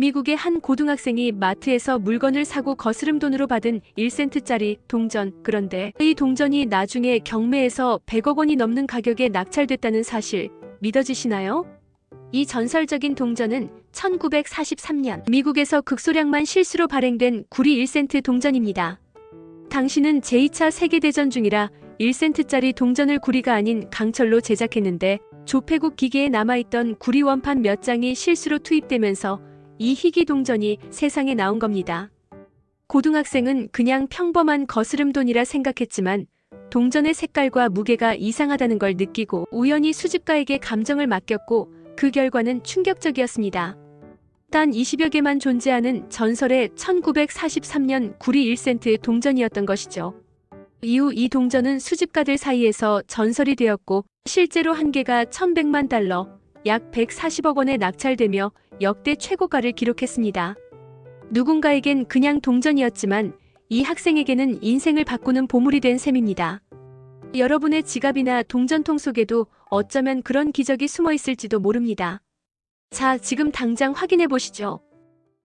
미국의 한 고등학생이 마트에서 물건을 사고 거스름 돈으로 받은 1센트짜리 동전. 그런데 이 동전이 나중에 경매에서 100억 원이 넘는 가격에 낙찰됐다는 사실 믿어지시나요? 이 전설적인 동전은 1943년 미국에서 극소량만 실수로 발행된 구리 1센트 동전입니다. 당시는 제2차 세계대전 중이라 1센트짜리 동전을 구리가 아닌 강철로 제작했는데 조폐국 기계에 남아있던 구리 원판 몇 장이 실수로 투입되면서 이 희귀 동전이 세상에 나온 겁니다. 고등학생은 그냥 평범한 거스름돈이라 생각했지만 동전의 색깔과 무게가 이상하다는 걸 느끼고 우연히 수집가에게 감정을 맡겼고 그 결과는 충격적이었습니다. 단 20여 개만 존재하는 전설의 1943년 구리 1센트 동전이었던 것이죠. 이후 이 동전은 수집가들 사이에서 전설이 되었고 실제로 한 개가 1100만 달러, 약 140억 원에 낙찰되며 역대 최고가를 기록했습니다. 누군가에겐 그냥 동전이었지만 이 학생에게는 인생을 바꾸는 보물이 된 셈입니다. 여러분의 지갑이나 동전통 속에도 어쩌면 그런 기적이 숨어 있을지도 모릅니다. 자, 지금 당장 확인해 보시죠.